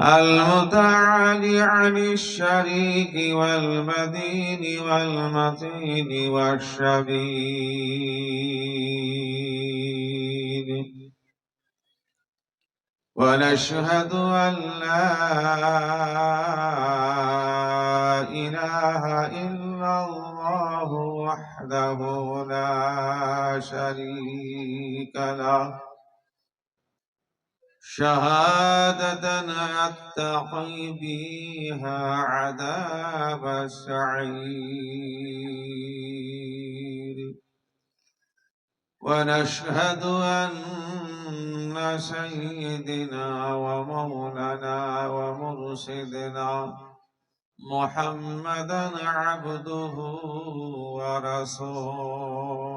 المتعالي عن الشريك والمدين والمتين والشبيب. ونشهد أن لا إله إلا الله وحده لا شريك له. شهادة أتقي بها عذاب السعير. ونشهد أن سيدنا ومولانا ومرشدنا محمدا عبده ورسوله.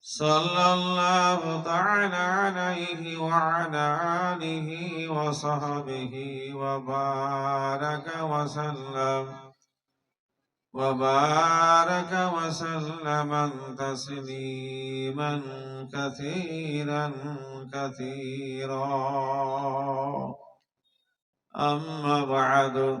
صلى الله تعالى عليه وعلى آله وصحبه وبارك وسلم. وبارك وسلم تسليما كثيرا كثيرا. أما بعد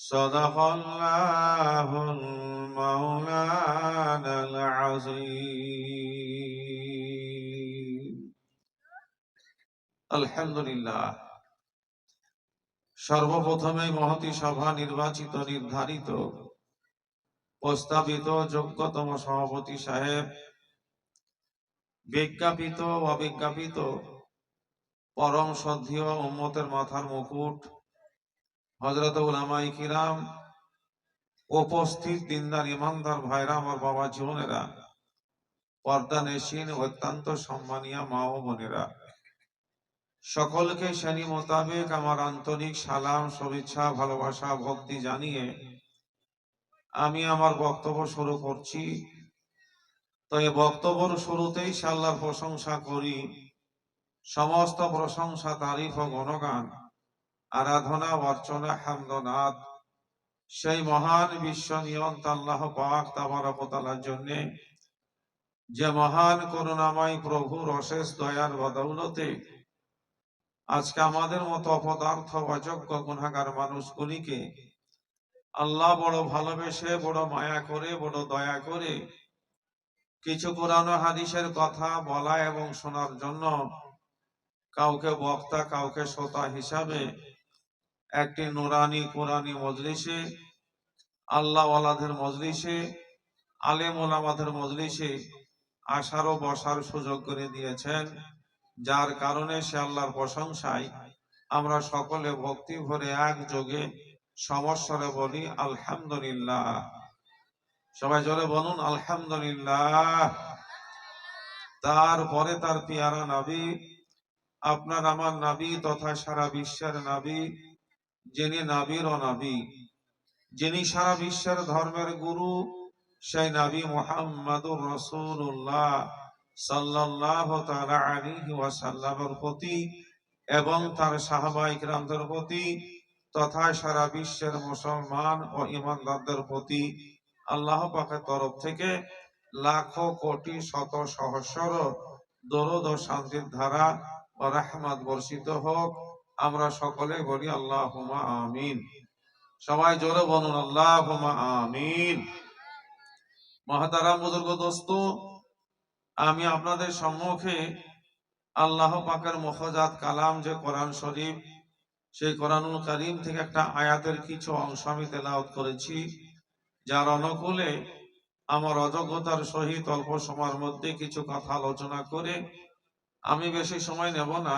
صدق الله المولانا العظيم الحمد لله সর্বপ্রথমে মহতি সভা নির্বাচিত নির্ধারিত প্রস্তাবিত যোগ্যতম সভাপতি সাহেব বিজ্ঞাপিত অবিজ্ঞাপিত পরম শ্রদ্ধীয় উম্মতের মাথার মুকুট হজরত উলামাই কিরাম, উপস্থিত দিনদার ইমানদার ভাইরা আমার বাবা জীবনেরা, পর্দা নেশিন অত্যন্ত সম্মানীয় মা ও বোনেরা। সকলকে শ্রেণি মোতাবেক আমার আন্তরিক সালাম, শুভেচ্ছা, ভালোবাসা, ভক্তি জানিয়ে আমি আমার বক্তব্য শুরু করছি। তো এই বক্তব্যর শুরুতেই সে আল্লাহর প্রশংসা করি। সমস্ত প্রশংসা, তারিফ ও গণগান আরাধনা, অর্চনা হামদনাথ সেই মহান বিশ্ব নিয়ন্ত আল্লাহ পাক তাবারকতালার জন্যে যে মহান করুণাময় প্রভুর অশেষ দয়ার বদৌলতে আজকে আমাদের মতো অপদার্থ, অযোগ্য গুণাগার মানুষগুলিকে আল্লাহ বড় ভালোবেসে, বড় মায়া করে, বড় দয়া করে কিছু ও হাদিসের কথা বলা এবং শোনার জন্য কাউকে বক্তা, কাউকে শ্রোতা হিসাবে একটি নুরানি কোরআনি মজলিসে আল্লাহ ওয়ালাদের মজলিসে আলেম ওলামাদের মজলিসে আসার ও বসার সুযোগ করে দিয়েছেন, যার কারণে সে আল্লাহর প্রশংসায় আমরা সকলে ভক্তি ভরে একযোগে সমস্বরে বলি, আলহামদুলিল্লাহ। সবাই জোরে বলুন, আলহামদুলিল্লাহ। তারপরে তার পিয়ারা নাবি, আপনার আমার নাবি তথা সারা বিশ্বের নবী যিনি নাবির ও নবী, যিনি সারা বিশ্বের ধর্মের গুরু, সেই নবী মোহাম্মদুর রসুল্লাহ সাল্লাহ ওয়াসাল্লামের প্রতি এবং তার গ্রামদের প্রতি তথা সারা বিশ্বের মুসলমান ও ইমানদারদের প্রতি আল্লাহ পাকের তরফ থেকে লাখো কোটি শত সহস্র দরদ ও শান্তির ধারা ও বর্ষিত হোক। আমরা সকলে বলি আল্লাহ আমিন। সবাই জোরে বলুন আল্লাহ আমিন। মহাতারা বুজুর্গ, দোস্ত, আমি আপনাদের সম্মুখে আল্লাহ পাকের মহজাত কালাম যে কোরআন শরীফ, সেই কোরআনুল করিম থেকে একটা আয়াতের কিছু অংশ আমি তেলাওত করেছি, যার অনুকূলে আমার অযোগ্যতার সহিত অল্প সময়ের মধ্যে কিছু কথা আলোচনা করে আমি বেশি সময় নেব না।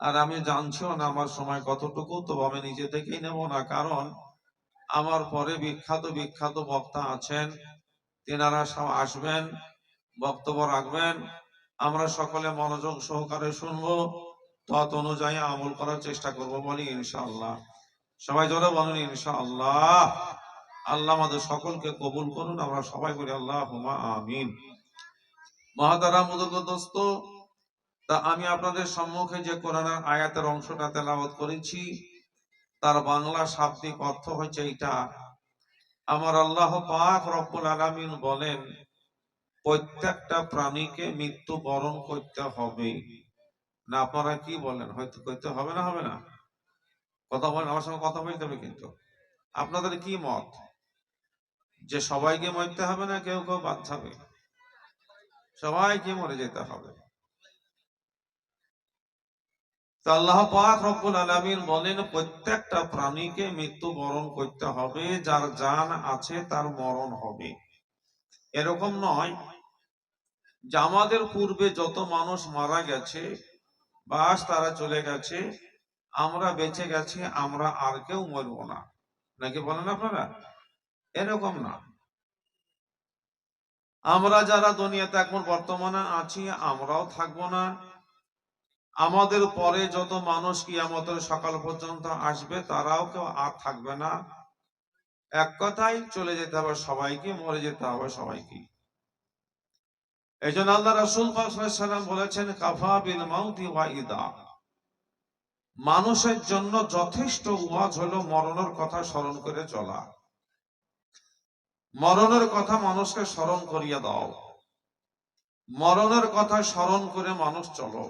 আর আমি জানছিও না আমার সময় কতটুকু তো আমি নিজে থেকেই নেব না। কারণ আমার পরে বিখ্যাত বিখ্যাত বক্তা আছেন, তেনারা সব আসবেন, বক্তব্য রাখবেন। আমরা সকলে মনোযোগ সহকারে শুনব তত অনুযায়ী আমল করার চেষ্টা করব বলি ইনশাআল্লাহ। সবাই জোরে বলুন ইনশাআল্লাহ। আল্লাহ আমাদের সকলকে কবুল করুন, আমরা সবাই বলি আল্লাহ আমিন। মহাদারা মুদুগ দোস্ত তা আমি আপনাদের সম্মুখে যে কোরআনের আয়াতের অংশটা তেলাওয়াত করেছি, তার বাংলা শাব্দিক অর্থ হচ্ছে এটা আমার আল্লাহ পাক রব্বুল আলামিন বলেন, প্রত্যেকটা প্রাণীকে মৃত্যু বরণ করতে হবে। না, আপনারা কি বলেন? হয়তো করতে হবে না হবে না। কথা বলেন, আমার সঙ্গে কথা বলতে হবে কিন্তু। আপনাদের কি মত? যে সবাইকে মরতে হবে না, কেউ কেউ বাদ যাবে সবাইকে মরে যেতে হবে। আল্লাহ পাক রব্বুল আলামিন বলেন, প্রত্যেকটা প্রাণীকে মৃত্যু বরণ করতে হবে, যার জান আছে তার মরণ হবে। এরকম নয় যে আমাদের পূর্বে যত মানুষ মারা গেছে, বাস তারা চলে গেছে, আমরা বেঁচে গেছি, আমরা আর কেউ মরব না। নাকি বলেন আপনারা? এরকম না। আমরা যারা দুনিয়াতে এখন বর্তমানে আছি, আমরাও থাকব না। আমাদের পরে যত মানুষ কিয়ামতের সকাল পর্যন্ত আসবে, তারাও কেউ আর থাকবে না। এক কথাই চলে যেতে হবে সবাইকে, মরে যেতে হবে সবাইকে। এই জন্য আল্লাহ রাসুল বলেছেন, কাফা মাউতি ওয়াইদা। মানুষের জন্য যথেষ্ট ওয়াজ হলো মরণের কথা স্মরণ করে চলা। মরণের কথা মানুষকে স্মরণ করিয়ে দাও। মরণের কথা স্মরণ করে মানুষ চলো।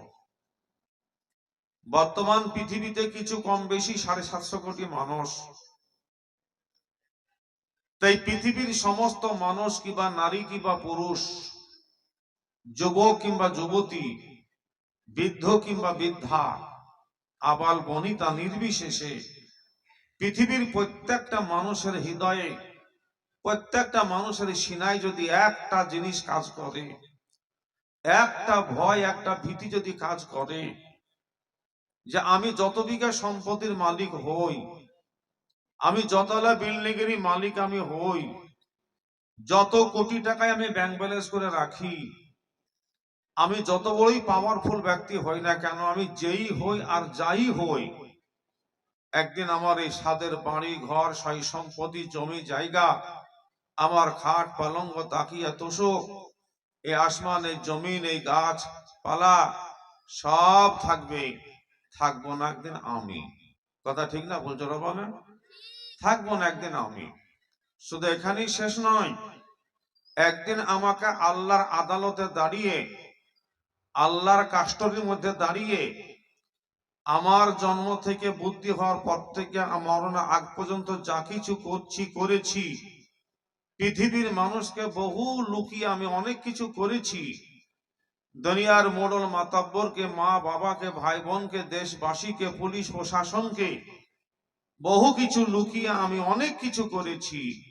বর্তমান পৃথিবীতে কিছু কম বেশি সাড়ে সাতশো কোটি মানুষ। তাই পৃথিবীর সমস্ত মানুষ কিংবা নারী কিংবা পুরুষ, যুবক কিংবা যুবতী, বৃদ্ধ কিংবা বৃদ্ধা, আবাল বনিতা নির্বিশেষে পৃথিবীর প্রত্যেকটা মানুষের হৃদয়ে, প্রত্যেকটা মানুষের সিনায় যদি একটা জিনিস কাজ করে, একটা ভয়, একটা ভীতি যদি কাজ করে যে আমি যত বিঘা সম্পত্তির মালিক হই, আমি যতলা বিল্ডিং এরই মালিক আমি হই, যত কোটি টাকায় আমি ব্যাংক ব্যালেন্স করে রাখি, আমি যত বড়ই পাওয়ারফুল ব্যক্তি হই না কেন, আমি যেই হই আর যাই হই, একদিন আমার এই সাদের বাড়ি, ঘর সই সম্পত্তি, জমি, জায়গা, আমার খাট, পালঙ্গ, তাকিয়া, তোষক, এই আসমান, এই জমিন, এই গাছ, পালা, সব থাকবে। থাকব না একদিন আমি। কথা ঠিক না বলছো না থাকব না একদিন আমি। শুধু এখানেই শেষ নয়, একদিন আমাকে আল্লাহর আদালতে দাঁড়িয়ে, আল্লাহর কাস্টডির মধ্যে দাঁড়িয়ে, আমার জন্ম থেকে বুদ্ধি হওয়ার পর থেকে মরণের আগ পর্যন্ত যা কিছু করছি, করেছি, পৃথিবীর মানুষকে বহু লুকিয়ে আমি অনেক কিছু করেছি। দুনিয়ার মোড়ল মাতাব্বরকে, মা বাবাকে ভাই বোনকে দেশবাসীকে, পুলিশ প্রশাসনকে বহু কিছু লুকিয়ে আমি অনেক কিছু করেছি।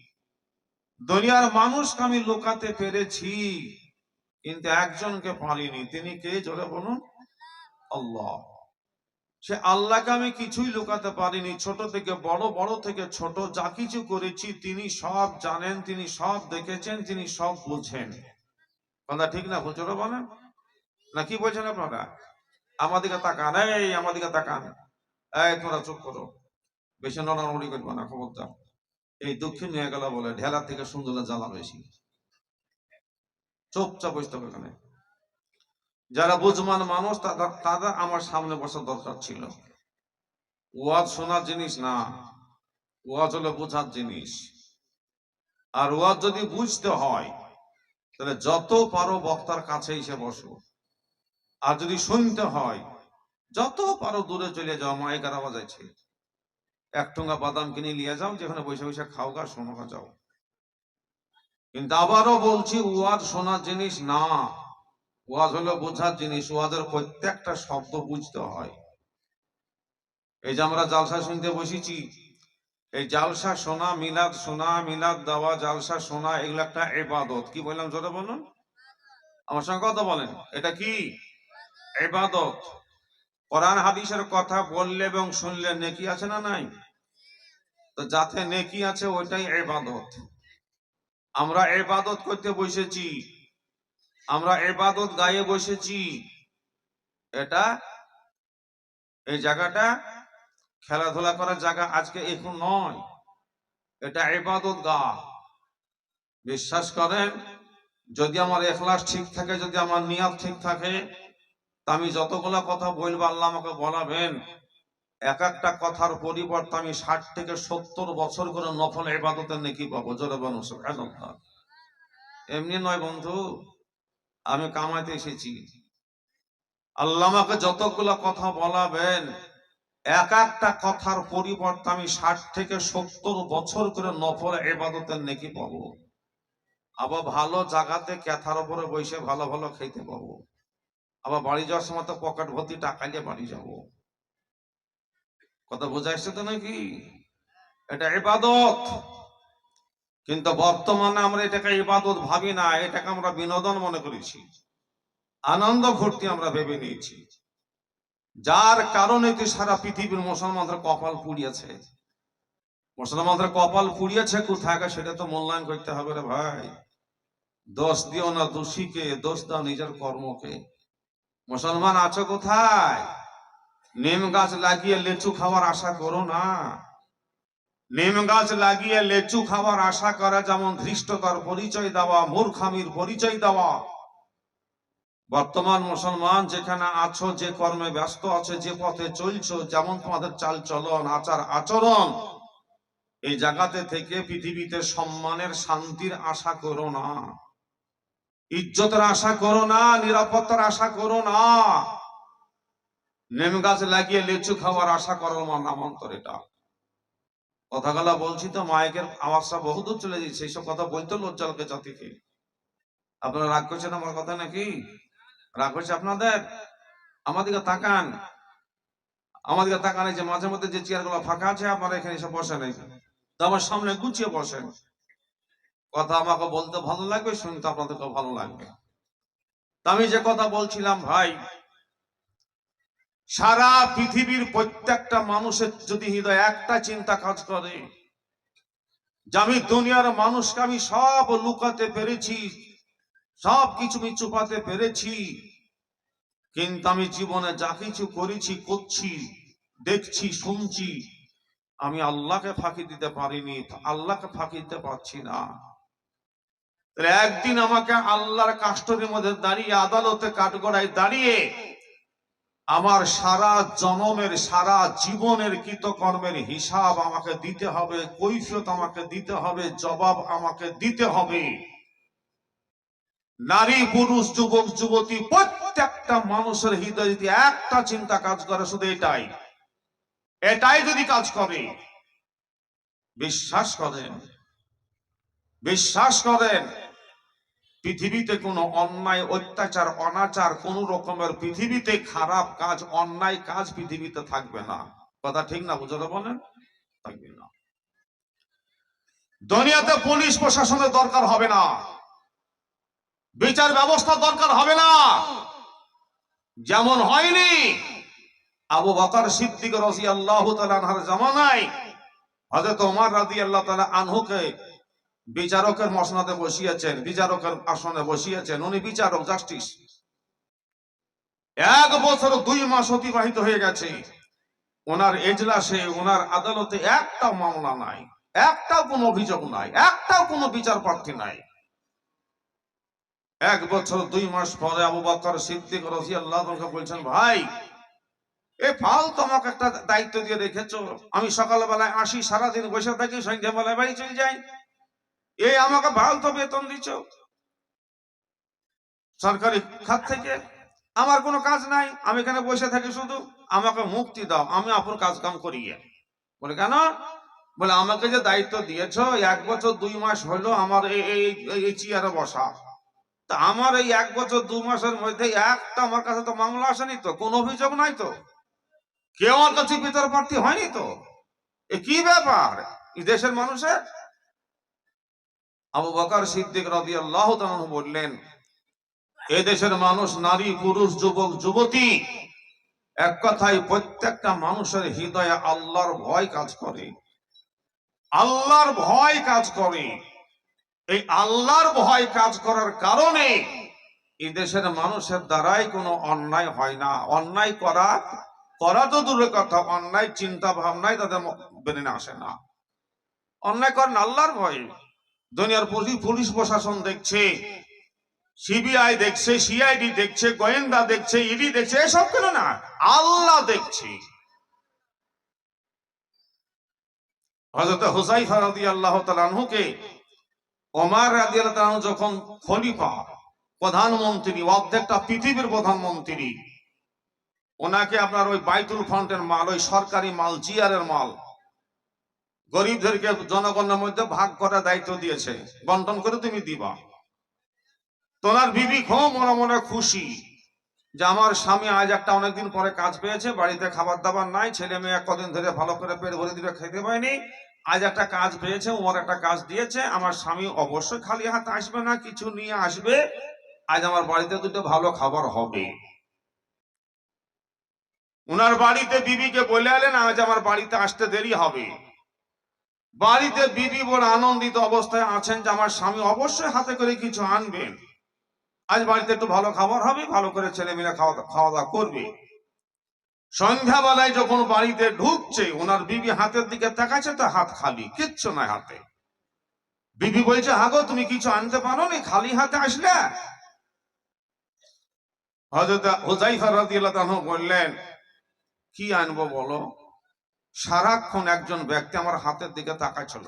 দুনিয়ার মানুষকে আমি লুকাতে পেরেছি, কিন্তু একজনকে পারিনি তিনি কে? জোরে বলুন। আল্লাহ। সে আল্লাহকে আমি কিছুই লুকাতে পারিনি। ছোট থেকে বড় বড় থেকে ছোট যা কিছু করেছি, তিনি সব জানেন, তিনি সব দেখেছেন, তিনি সব বুঝেন। কথা ঠিক না? বুঝলো বলেন। না, কি বলছেন আপনারা? আমাদিকে তাকান, এই আমাদিকে তাকান। এই তোরা চুপ করো। বেশি নড়ানড়ি করব না, খবরদার। এই দক্ষিণ হয়ে গেল বলে ঢেলার থেকে সুন্দর জ্বালা বেশি চুপচাপ বসতে হবে এখানে। যারা বুঝমান মানুষ, তারা তারা আমার সামনে বসার দরকার ছিল। ওয়াজ শোনার জিনিস না। ওয়াজ হলো বোঝার জিনিস। আর ওয়াজ যদি বুঝতে হয়, তাহলে যত পারো বক্তার কাছে এসে বসো। আর যদি শুনতে হয়, যত পারো দূরে চলে যাও মাইকার আওয়াজ আছে। এক ঠোঙ্গা বাদাম কিনে নিয়ে যাও, যেখানে বসে বসে খাও গা, শোনো গা, যাও। কিন্তু আবারও বলছি ওয়াজ শোনার জিনিস না। ওয়াজ হলো বোঝার জিনিস ওয়াজের প্রত্যেকটা শব্দ বুঝতে হয়। এই যে আমরা জালসা শুনতে বসেছি, এই জালসা শোনা, মিলাদ শোনা, মিলাদ দেওয়া, জালসা শোনা, এগুলো একটা এবাদত কি বললাম, জোরে বলুন? আমার সঙ্গে কথা বলেন, এটা কি? এবাদত কোরআন হাদিসের কথা বললে এবং শুনলে নেকি আছে না নাই? তো যাতে নেকি আছে ওইটাই এবাদত আমরা এবাদত করতে বসেছি। আমরা এবাদত গায়ে বসেছি। এটা এই জায়গাটা খেলাধুলা করার জায়গা আজকে এখন নয়। এটা এবাদত গা। বিশ্বাস করেন, যদি আমার এখলাস ঠিক থাকে, যদি আমার নিয়াত ঠিক থাকে আমি যতগুলা কথা বলব, আল্লাহ আমাকে বলাবেন। এক একটা কথার পরিবর্তে আমি ষাট থেকে সত্তর বছর করে নফল এবাদতের নাকি পাবো, জোরে সুবহানাল্লাহ। এমনি নয় বন্ধু, আমি কামাইতে এসেছি। আল্লাহ আমাকে যতগুলো কথা বলাবেন, এক একটা কথার পরিবর্তে আমি ষাট থেকে সত্তর বছর করে নফল এবাদতের নাকি পাবো। আবার ভালো জায়গাতে ক্যাথার উপরে বসে ভালো ভালো খেতে পাবো। আবার বাড়ি যাওয়ার সময় তো পকেট ভর্তি টাকা নিয়ে বাড়ি যাব। কথা বোঝা এসছে তো নাকি? এটা ইবাদত। কিন্তু বর্তমানে আমরা এটাকে ইবাদত ভাবি না, এটাকে আমরা বিনোদন মনে করেছি। আনন্দ ভর্তি আমরা ভেবে নিয়েছি। যার কারণে তুই সারা পৃথিবীর মুসলমানদের কপাল পুড়িয়েছে? মুসলমানদের কপাল পুড়িয়েছে কোথায় সেটা তো মূল্যায়ন করতে হবে রে ভাই। দোষ দিও না দোষীকে, দোষ দাও নিজের কর্মকে। মুসলমান আছো কোথায়? নিম গাছ লাগিয়ে লেচু খাওয়ার আশা করো না। নিম গাছ লাগিয়ে লেচু খাওয়ার আশা করা, যেমন ধৃষ্টতার পরিচয় দেওয়া, মূর্খামির পরিচয় দেওয়া। বর্তমান মুসলমান যেখানে আছো, যে কর্মে ব্যস্ত আছে, যে পথে চলছো, যেমন তোমাদের চাল চলন, আচার আচরণ, এই জায়গাতে থেকে পৃথিবীতে সম্মানের শান্তির আশা করো না। ইজ্জতের আশা করো না, নিরাপত্তার আশা করো না। নেম গাছ লাগিয়ে লিচু খাওয়ার আশা আমার নামান্তর এটা। কথাগুলা বলছি তো, মাইকের আওয়াজটা বহুদূর চলে যাচ্ছে, এইসব কথা বলতে লজ্জা লাগে জাতিকে। আপনারা রাগ করছেন আমার কথা নাকি? রাগ করছে আপনাদের? আমাদিকে তাকান। আমাদেরকে তাকান যে মাঝে মধ্যে যে চেয়ারগুলো ফাঁকা আছে, আপনারা এখানে এসে বসেন, এই। তো আমার সামনে গুছিয়ে বসেন। কথা আমাকে বলতে ভালো লাগবে, শুনতে আপনাদেরকে ভালো লাগবে। আমি যে কথা বলছিলাম, ভাই, সারা পৃথিবীর প্রত্যেকটা মানুষের যদি হৃদয় একটা চিন্তা কাজ করে, যে আমি দুনিয়ার মানুষকে আমি সব লুকাতে পেরেছি, সব কিছু আমি চুপাতে পেরেছি, কিন্তু আমি জীবনে যা কিছু করেছি, করছি, দেখছি, শুনছি, আমি আল্লাহকে ফাঁকি দিতে পারিনি আল্লাহকে ফাঁকি দিতে পারছি না। তাহলে একদিন আমাকে আল্লাহর কাস্টডির মধ্যে দাঁড়িয়ে আদালতে কাঠগড়ায় দাঁড়িয়ে আমার সারা জনমের, সারা জীবনের কৃতকর্মের হিসাব আমাকে দিতে হবে, কৈফিয়ত আমাকে দিতে হবে, জবাব আমাকে দিতে হবে। নারী, পুরুষ, যুবক, যুবতী, প্রত্যেকটা মানুষের হৃদয় যদি একটা চিন্তা কাজ করে, শুধু এটাই। এটাই যদি কাজ করে, বিশ্বাস করেন বিশ্বাস করেন পৃথিবীতে কোনো অন্যায়, অত্যাচার, অনাচার, কোন রকমের পৃথিবীতে খারাপ কাজ, অন্যায় কাজ পৃথিবীতে থাকবে না। কথা ঠিক না বুঝতে বলেন? থাকবে না। দুনিয়াতে পুলিশ প্রশাসনের দরকার হবে না। বিচার ব্যবস্থা দরকার হবে না। যেমন হয়নি আবু বকর সিদ্দিক রাজি আল্লাহ তালার জামানায় হজরত ওমর রাজি আল্লাহ তালা আনহুকে বিচারকের মসনাদে বসিয়েছেন, বিচারকের আসনে বসিয়েছেন, উনি বিচারক জাস্টিস এক বছর দুই মাস অতিবাহিত হয়ে গেছে। ওনার এজলাসে, ওনার আদালতে একটা মামলা নাই একটাও কোনো অভিযোগ নাই একটাও কোনো বিচার প্রার্থী নাই। এক বছর দুই মাস পরে আবু বকর সিদ্দিক রাজি আল্লাহ বলছেন, ভাই, এ ফাল তোমাকে একটা দায়িত্ব দিয়ে রেখেছো। আমি সকালবেলায় আসি, সারাদিন বসে থাকি, সন্ধ্যাবেলায় বাড়ি চলে যাই। এই আমাকে ভালো বেতন দিচ্ছ। সরকারি খাত থেকে। আমার কোনো কাজ নাই, আমি এখানে বসে থাকি শুধু। আমাকে মুক্তি দাও, আমি আপনার কাজ কাম করি বলে, কেন? বলে, আমাকে যে দায়িত্ব দিয়েছ এক বছর দুই মাস হলো আমার এই চেয়ারে বসা। তা আমার এই এক বছর দু মাসের মধ্যে একটা আমার কাছে তো মামলা আসেনি তো, কোন অভিযোগ নাই তো? কেউ আমার কাছে বিচার প্রার্থী হয়নি তো? এ কি ব্যাপার? দেশের মানুষের আবু বকর সিদ্দিক রাজি আল্লাহ বললেন, এ দেশের মানুষ, নারী, পুরুষ, যুবক, যুবতী, এক কথায় প্রত্যেকটা মানুষের হৃদয়ে আল্লাহর ভয় কাজ করে। আল্লাহর ভয় কাজ করে। এই আল্লাহর ভয় কাজ করার কারণে এই দেশের মানুষের দ্বারাই কোনো অন্যায় হয় না। অন্যায় করা করা তো দূরের কথা, অন্যায় চিন্তা ভাবনায় তাদের ব্রেনে আসে না। অন্যায় করেন আল্লাহর ভয়ে। দুনিয়ার পুলিশ- প্রশাসন দেখছে, সিবিআই দেখছে, সিআইডি দেখছে, গোয়েন্দা দেখছে, ইডি দেখছে, এসব কেন না? আল্লাহ দেখছে। হযরত হুসাইফা আনহুকে, ওমর তাআলা আনহু যখন খলিফা, প্রধানমন্ত্রী, অর্ধেকটা পৃথিবীর প্রধানমন্ত্রী, ওনাকে আপনার ওই বাইতুল ফান্ডের মাল, ওই সরকারি মাল, জিয়ারের মাল গরিবদেরকে জনগণের মধ্যে ভাগ করার দায়িত্ব দিয়েছে। বন্টন করে তুমি দিবা। তোনার বিবি খুব মনে মনে খুশি যে আমার স্বামী আজ একটা অনেকদিন পরে কাজ পেয়েছে, বাড়িতে খাবার দাবার নাই, ছেলে মেয়ে কদিন ধরে ভালো করে পেট ভরে দিবে, খেতে পায়নি। আজ একটা কাজ পেয়েছে ওর একটা কাজ দিয়েছে, আমার স্বামী অবশ্যই খালি হাতে আসবে না, কিছু নিয়ে আসবে। আজ আমার বাড়িতে দুটো ভালো খাবার হবে। উনার বাড়িতে বিবিকে বলে এলেন, আজ আমার বাড়িতে আসতে দেরি হবে। বাড়িতে বিবি বড় আনন্দিত অবস্থায় আছেন যে আমার স্বামী অবশ্যই হাতে করে কিছু আনবেন আজ বাড়িতে একটু ভালো খাবার হবে, ভালো করে ছেলে মিলে খাওয়া খাওয়া দাওয়া করবে। সন্ধ্যাবেলায় যখন বাড়িতে ঢুকছে, ওনার বিবি হাতের দিকে তাকাচ্ছে, তো হাত খালি, কিচ্ছু নাই হাতে। বিবি বলছে হাগো তুমি কিছু আনতে পারো নি খালি হাতে আসলে? হযরত হুজাইফা রাদিয়াল্লাহু আনহু বললেন, কি আনব বলো? সারাক্ষণ একজন ব্যক্তি আমার হাতের দিকে তাকাচ্ছিল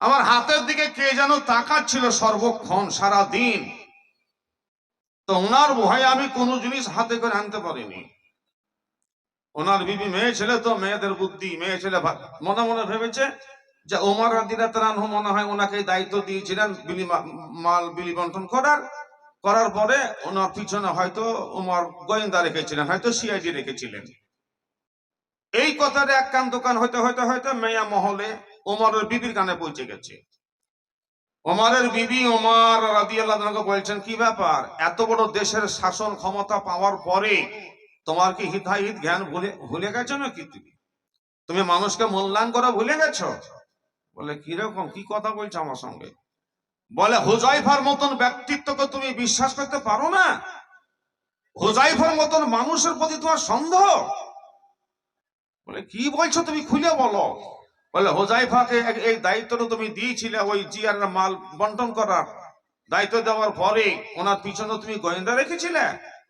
আমার হাতের দিকে কে যেন তাকাচ্ছিল সর্বক্ষণ সারা দিন তো ওনার ভয়ে আমি কোনো জিনিস হাতে করে আনতে পারিনি। ওনার বিবি মেয়ে ছেলে তো, মেয়েদের বুদ্ধি, মেয়ে ছেলে মনে মনে ভেবেছে যে ওমর রাদিরাতানহু মনে হয় ওনাকে দায়িত্ব দিয়েছিলেন মাল বিলি বন্টন করার। করার পরে ওনার পিছনে হয়তো ওমর গোয়েন্দা রেখেছিলেন, হয়তো সিআইডি রেখেছিলেন। এই কথার এক কান দোকান হইতে হইতে হয়তো মেয়া মহলে ওমরের বিবির কানে পৌঁছে গেছে। ওমরের বিবি ওমর রাদিয়াল্লাহু আনহু বলছেন, কি ব্যাপার? এত বড় দেশের শাসন ক্ষমতা পাওয়ার পরে তোমার কি হিতাহিত জ্ঞান ভুলে ভুলে গেছো নাকি তুমি? তুমি মানুষকে মূল্যায়ন করা ভুলে গেছো? বলে কীরকম কি কথা বলছো আমার সঙ্গে? বলে, হুজাইফার মতন ব্যক্তিত্বকে তুমি বিশ্বাস করতে পারো না? হুজাইফার মতন মানুষের প্রতি তোমার সন্দেহ? বলে, কি বলছো তুমি? খুলে বলো। বলে, হোজাইফাকে এই দায়িত্বটা তুমি দিয়েছিলে ওই জিয়ার মাল বন্টন করার। দায়িত্ব দেওয়ার পরে ওনার পিছনে তুমি গোয়েন্দা রেখেছিলে?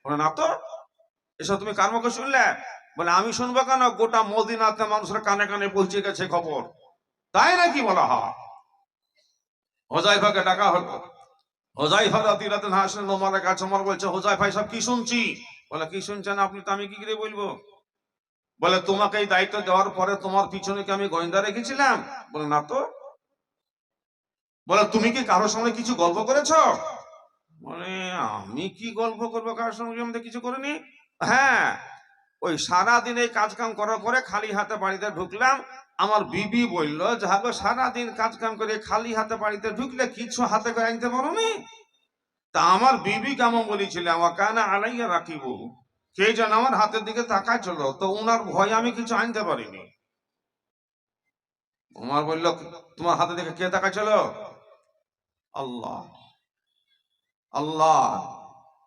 বলে, না তো। এসব তুমি কার মুখে শুনলে? বলে, আমি শুনব কেন? গোটা মদিনাতে মানুষের কানে কানে পৌঁছে গেছে খবর। তাই নাকি বলা হয়? হোজাইফাকে ডাকা হলো। হোজাইফা রাতি রাতে হাসেন নোমারের কাছে আমার বলছে, হোজাইফা সব কি শুনছি? বলে, কি শুনছেন আপনি? তো আমি কি করে বলব? বলে, তোমাকে এই দায়িত্ব দেওয়ার পরে তোমার পিছনে কি আমি গোয়েন্দা রেখেছিলাম? বলে, না তো। বলে, তুমি কি কারোর সঙ্গে কিছু গল্প করেছ? বলে, আমি কি গল্প করব কারোর সঙ্গে? কিছু করিনি। হ্যাঁ ওই সারা দিন এই কাজ কাম করার পরে খালি হাতে বাড়িতে ঢুকলাম। আমার বিবি বলল, যে হাগো সারাদিন কাজ কাম করে খালি হাতে বাড়িতে ঢুকলে কিছু হাতে করে আনতে পারো তা আমার বিবি কেমন বলেছিল, আমার কানা আলাইয়া রাখিব। কে যেন আমার হাতের দিকে তাকাচ্ছিল তো উনার ভয়ে আমি কিছু আনতে পারিনি। উমার বলল, তোমার হাতে দিকে কে তাকাচ্ছিল আল্লাহ। আল্লাহ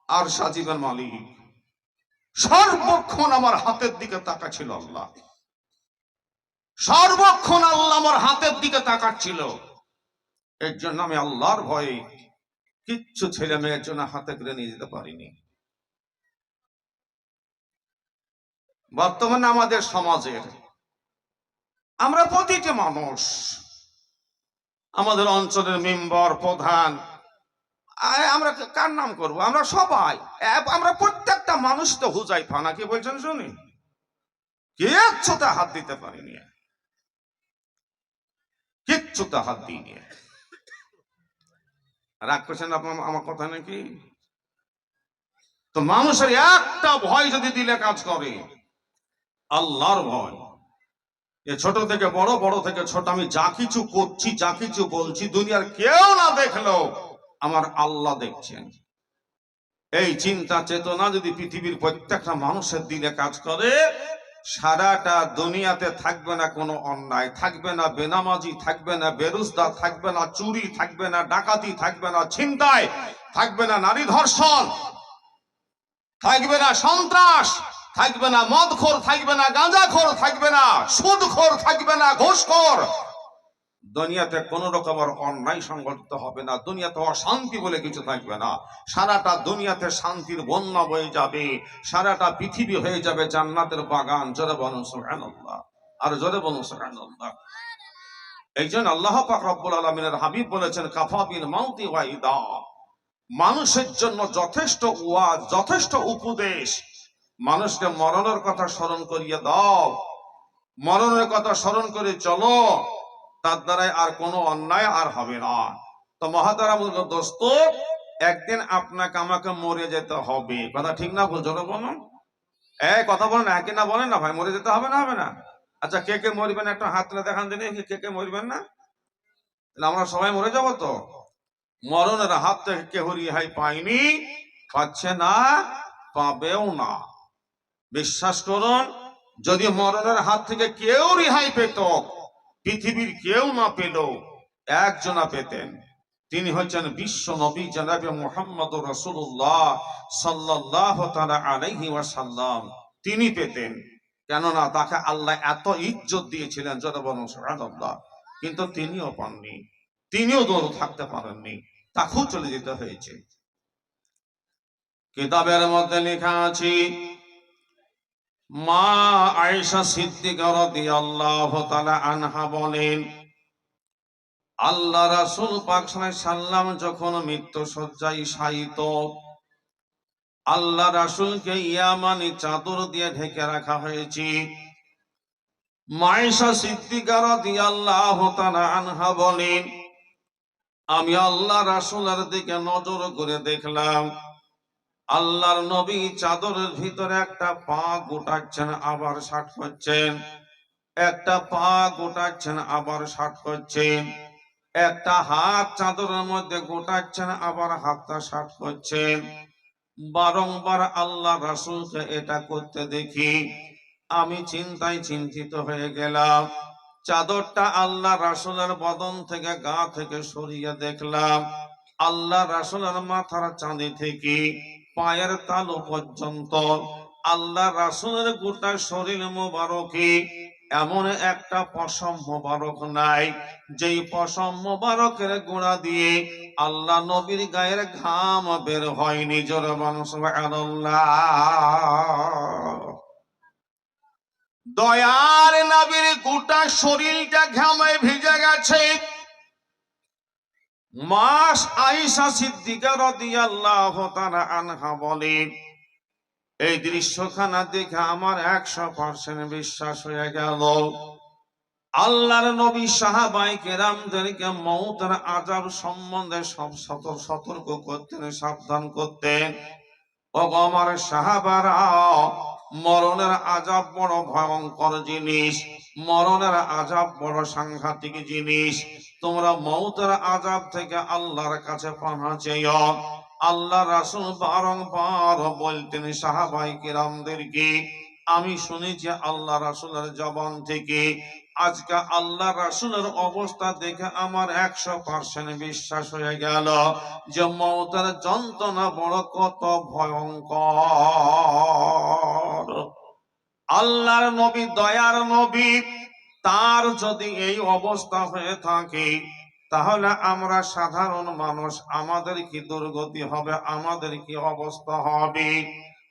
আর সাজিবের মালিক। সর্বক্ষণ আমার হাতের দিকে তাকাচ্ছিল আল্লাহ। সর্বক্ষণ আল্লাহ আমার হাতের দিকে তাকাচ্ছিল এর জন্য আমি আল্লাহর ভয়ে কিচ্ছু ছেলে মেয়ের জন্য হাতে করে নিয়ে যেতে পারিনি। বর্তমানে আমাদের সমাজের। আমরা প্রতিটি মানুষ, আমাদের অঞ্চলের মেম্বার, প্রধান আমরা কার নাম করব? আমরা সবাই আমরা প্রত্যেকটা মানুষ তো হুজাই ফানা, কি বলছেন শুনি? কিচ্ছুতে হাত দিতে পারিনি? কিচ্ছুতে হাত দিইনি। রাগ করছেন আপনার আমার কথা নাকি? তো মানুষের একটা ভয় যদি দিলে কাজ করে আল্লাহর ভয়। এ ছোট থেকে বড় বড় থেকে ছোট, আমি যা কিছু করছি, যা কিছু বলছি, দুনিয়ার কেউ না দেখলেও আমার আল্লাহ দেখছেন। এই চিন্তা, চেতনা যদি পৃথিবীর প্রত্যেকটা মানুষের দিলে কাজ করে, সারাটা দুনিয়াতে থাকবে না কোনো অন্যায়, থাকবে না বেনামাজি, থাকবে না বেরুজদার, থাকবে না চুরি, থাকবে না ডাকাতি, থাকবে না ছিনতাই, থাকবে না নারী ধর্ষণ, থাকবে না সন্ত্রাস। থাকবে না মদখোর, থাকবে না গাঁজাখোর, থাকবে না সুদখোর, থাকবে না ঘুষখোর। দুনিয়াতে কোন রকমের অন্যায় সংগঠিত হবে না। দুনিয়াতে অশান্তি বলে কিছু থাকবে না। সারাটা দুনিয়াতে শান্তির বন্যা বয়ে যাবে। সারাটা পৃথিবী হয়ে যাবে জান্নাতের বাগান। জোরে বলুন, সুবহানাল্লাহ। আর জোরে বলুন, সুবহানাল্লাহ। এই জন্য আল্লাহ পাক রব্বুল আলামিনের হাবিব বলেছেন কাফাবিল মাউতি ওয়াইদা। মানুষের জন্য যথেষ্ট ওয়াজ, যথেষ্ট উপদেশ মানুষকে মরণের কথা স্মরণ করিয়ে দাও। মরণের কথা স্মরণ করে চলো। তার দ্বারাই আর কোনো অন্যায় আর হবে না। তো মহাতারা দোস্ত, একদিন আপনাকে আমাকে মরে যেতে হবে। কথা ঠিক না বলছো বলুন এই কথা বলেন একই না বলেন না ভাই, মরে যেতে হবে না হবে না? আচ্ছা কে কে মরবেন একটা হাত দেখান দিন, কে কে মরবেন না? আমরা সবাই মরে যাব তো? মরণের হাত থেকে কেউ রিহাই পায়নি? পাচ্ছে না, পাবেও না। বিশ্বাস করুন, যদি মরণের হাত থেকে কেউ রিহাই পেত, পৃথিবীর কেউ না পেল, একজনা পেতেন। তিনি হচ্ছেন বিশ্ব নবী জনাবে মোহাম্মদ রসুল্লাহ সাল্লাহ তালা আলাইহি ওয়াসাল্লাম। তিনি পেতেন, কেননা তাকে আল্লাহ এত ইজ্জত দিয়েছিলেন সুবহানাল্লাহ। কিন্তু তিনিও পাননি, তিনিও দৌড় থাকতে পারেননি, তাকেও চলে যেতে হয়েছে। কিতাবের মধ্যে লেখা আছে মা আয়েশা সিদ্দিকা রাদিয়াল্লাহু তাআলা আনহা বলেন, আল্লাহ রাসূল পাক সাল্লাম যখন মৃত্যু শয্যায় শায়িত আল্লাহ রাসূলকে ইয়ামানি চাদর দিয়ে ঢেকে রাখা হয়েছে। মায়েশা সিদ্দিকা রাদিয়াল্লাহু তাআলা আনহা বলেন, আমি আল্লাহ রাসূলের দিকে নজর করে দেখলাম আল্লাহর নবী চাদরের ভিতরে একটা পা গোটাচ্ছেন, আবার ষাট করছেন। একটা পা গোটাচ্ছেন, আবার ষাট করছেন। একটা হাত চাদরের মধ্যে গোটাচ্ছেন, আবার হাতটা ষাট করছেন। বারংবার আল্লাহ রাসূলকে এটা করতে দেখি, আমি চিন্তায় চিন্তিত হয়ে গেলাম। চাদরটা আল্লাহ রাসুলের বদন থেকে, গা থেকে সরিয়ে দেখলাম। আল্লাহ রাসূলের মাথার চাঁদি থেকে পায়ের তালু পর্যন্ত। আল্লাহ রাসূলের গোটা শরীর মোবারকে। এমন একটা পশম মোবারক নাই, যেই পশম মোবারকের গোড়া দিয়ে আল্লাহ নবীর গায়ের ঘাম বের হয় নিজের মানুষ দয়ার নবীর গোটা শরীরটা ঘামে ভিজে গেছে। মাস আইসা সিদ্দিকা তাআলা আনহা বলে এই দৃশ্যখানা দেখে আমার একশো পার্সেন্ট বিশ্বাস হয়ে গেল। আল্লাহর নবী সাহাবাই কেরামদেরকে মৌতের আজাব সম্বন্ধে সব সতর- সতর্ক করতেন, সাবধান করতেন। ও আমার সাহাবারা, মরণের আজাব বড় ভয়ঙ্কর জিনিস। মরণের আজাব বড় সাংঘাতিক জিনিস। তোমরা মৌতের আজাব থেকে আল্লাহর কাছে পানা চেয়েও, আল্লাহ রাসুল বারংবার বলতেন, সাহাবাই কিরামদেরকে আমি শুনেছি আল্লাহ রাসূলের জবান থেকে। আজকে আল্লাহ রাসূলের অবস্থা দেখে আমার একশো পার্সেন্ট বিশ্বাস হয়ে গেল যে মৌতের যন্ত্রণা বড় কত ভয়ঙ্কর। আল্লাহর নবী, দয়ার নবী, তার যদি এই অবস্থা হয়ে থাকে, তাহলে আমরা সাধারণ মানুষ, আমাদের কি দুর্গতি হবে, আমাদের কি অবস্থা হবে?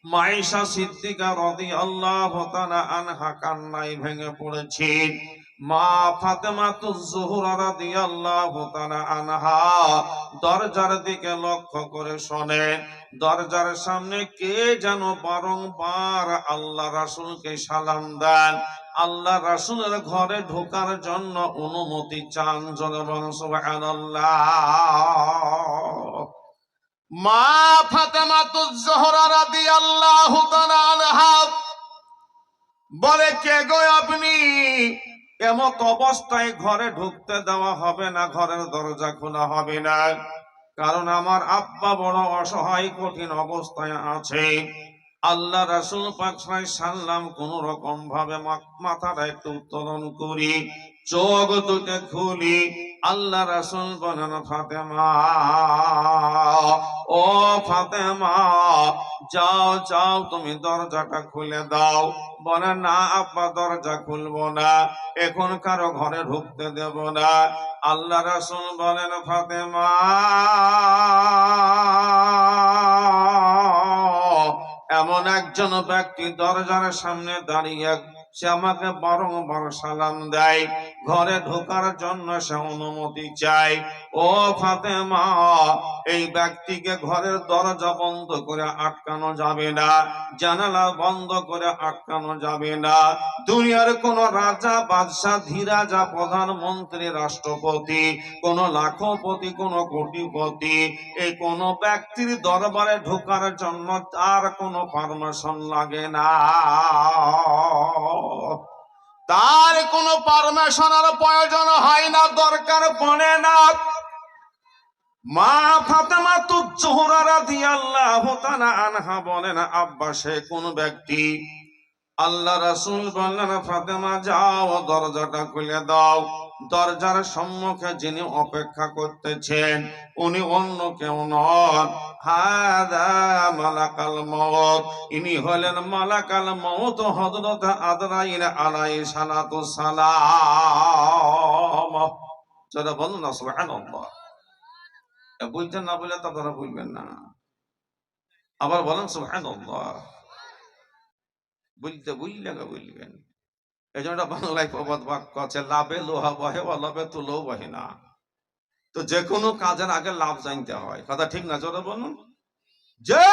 মাইশা সিদ্দিকা রদি আল্লাহ আনহা কান্নাই ভেঙে পড়েছেন মা ফাতেমা তুজুহরা রাদিয়াল্লাহু তাআলা আনহা দরজার দিকে লক্ষ্য করে শোনেন দরজার সামনে কে যেন বারংবার আল্লাহ রাসূলকে সালাম দেন। আল্লাহ রাসূলের ঘরে ঢোকার জন্য অনুমতি চান জনগণ সুবহানাল্লাহ। মা ফাতেমা তুজুহরা রাদিয়াল্লাহু তাআলা আনহা বলে, কে গো আপনি? এমত অবস্থায় ঘরে ঢুকতে দেওয়া হবে না, ঘরের দরজা খোলা হবে না। কারণ আমার আব্বা বড় অসহায়, কঠিন অবস্থায় আছে। আল্লাহ রাসুল পাকসাই সাল্লাম কোন রকম ভাবে মাথাটা একটু উত্তোলন করি, চোখ দুটো খুলি আল্লাহ রাসুল বলেন, ফাতেমা, ও ফাতেমা, যাও যাও, তুমি দরজাটা খুলে দাও। বলে, না, আব্বা, দরজা খুলবো না। এখন কারও ঘরে ঢুকতে দেব না। আল্লাহ রাসুল বলেন, ফাতেমা, এমন একজন ব্যক্তি দরজার সামনে দাঁড়িয়ে, সে আমাকে বারংবার সালাম দেয়। ঘরে ঢোকার জন্য সে অনুমতি চায় ও ফাতেমা, এই ব্যক্তিকে ঘরের দরজা বন্ধ করে আটকানো যাবে না, জানালা বন্ধ করে আটকানো যাবে না। দুনিয়ার কোন রাজা বাদশাহ ধীরাজা, প্রধানমন্ত্রী, রাষ্ট্রপতি, কোন লাখপতি, কোন কোটিপতি, এই কোন ব্যক্তির দরবারে ঢোকার জন্য তার কোনো পারমিশন লাগে না। তার কোনো পারমিশনের প্রয়োজন হয় না, দরকার পড়ে না। মা ফাতেমা তো জোহরা রাদিয়াল্লাহু তাআলা আনহা বলেন, আব্বা, সে কোন ব্যক্তি আল্লাহ রাসূল বললেন, ফাতেমা, যাও, দরজাটা খুলে দাও। দরজার সম্মুখে যিনি অপেক্ষা করতেছেন, উনি অন্য কেউ নন। হাদা মালাকাল মউত ইনি হলেন মালাকাল মউত হযরত আদরাইল আলাইহিস সালাতু সালাম। না বুঝতেন না বুঝবেন না। আবার বলেন, সুবহানাল্লাহ। বুঝতে বুঝলে বুঝবেন এই জন্য বাংলায় প্রবাদ বাক্য আছে, লাভে লোহা বহে অলাভে তুলো বহে না। তো যে কোনো কাজের আগে লাভ জানতে হয়। কথা ঠিক না জোরে বলুন? যে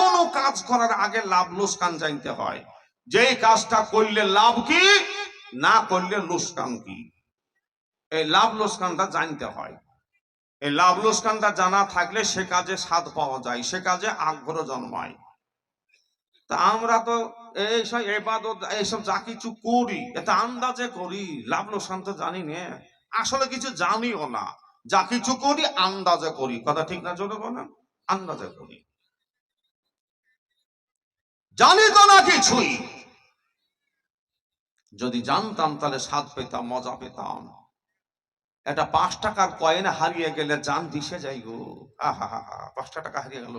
কোনো কাজ করার আগে লাভ লোসকান জানতে হয়। যেই কাজটা করলে লাভ কি, না করলে লোসকান কি? এই লাভ লোসকানটা জানতে হয়। এই লাভ লোসকানটা জানা থাকলে সে কাজে স্বাদ পাওয়া যায়, সে কাজে আগ্রহ জন্মায়। তা আমরা তো এইসব এবাদত এইসব যা কিছু করি এটা আন্দাজে করি, লাভ লোকসান তো জানি না। আসলে কিছু জানিও না। যা কিছু করি, আন্দাজে করি। কথা ঠিক না বলেন আন্দাজে করি। জানি তো না কিছুই। যদি জানতাম, তাহলে স্বাদ পেতাম, মজা পেতাম। এটা পাঁচ টাকার কয়েন হারিয়ে গেলে জান দিশে যাই গো। আহা, হা হা পাঁচটা টাকা হারিয়ে গেল।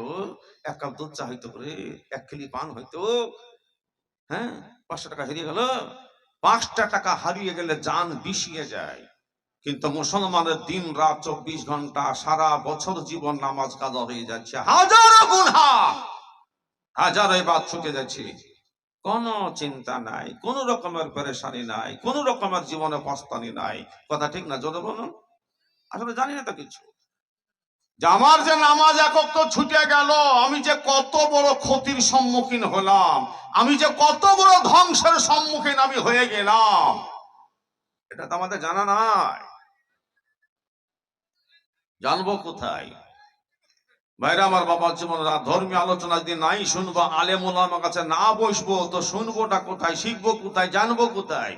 এক কাপ দুধ চা হইতো করে এক কিলি পান হইতো। হ্যাঁ? পাঁচটা টাকা হারিয়ে গেল। পাঁচটা টাকা হারিয়ে গেলে জান বিষিয়ে যায়। কিন্তু মুসলমানের দিন রাত চব্বিশ ঘণ্টা সারা বছর জীবন নামাজ কাজা হয়ে যাচ্ছে। হাজারো গুনহা! হাজারো বাদ ছুটে যাচ্ছে। কোনো চিন্তা নাই, কোন রকমের পরেশানি নাই, কোন রকমের জীবনে পস্তানি নাই। কথা ঠিক না জোরে বলুন? আসলে জানি না তো কিছু। আমার যে নামাজ একক তো ছুটে গেল, আমি যে কত বড় ক্ষতির সম্মুখীন হলাম, আমি যে কত বড় ধ্বংসের সম্মুখীন আমি হয়ে গেলাম। এটা তো আমাদের জানা নাই। জানব কোথায়? ভাইরা, আমার বাবার জীবনরা ধর্মীয় আলোচনা যদি নাই, শুনব, আলেম ওলামার কাছে না বসবো, তো শুনবোটা কোথায়, শিখব কোথায়, জানব কোথায়?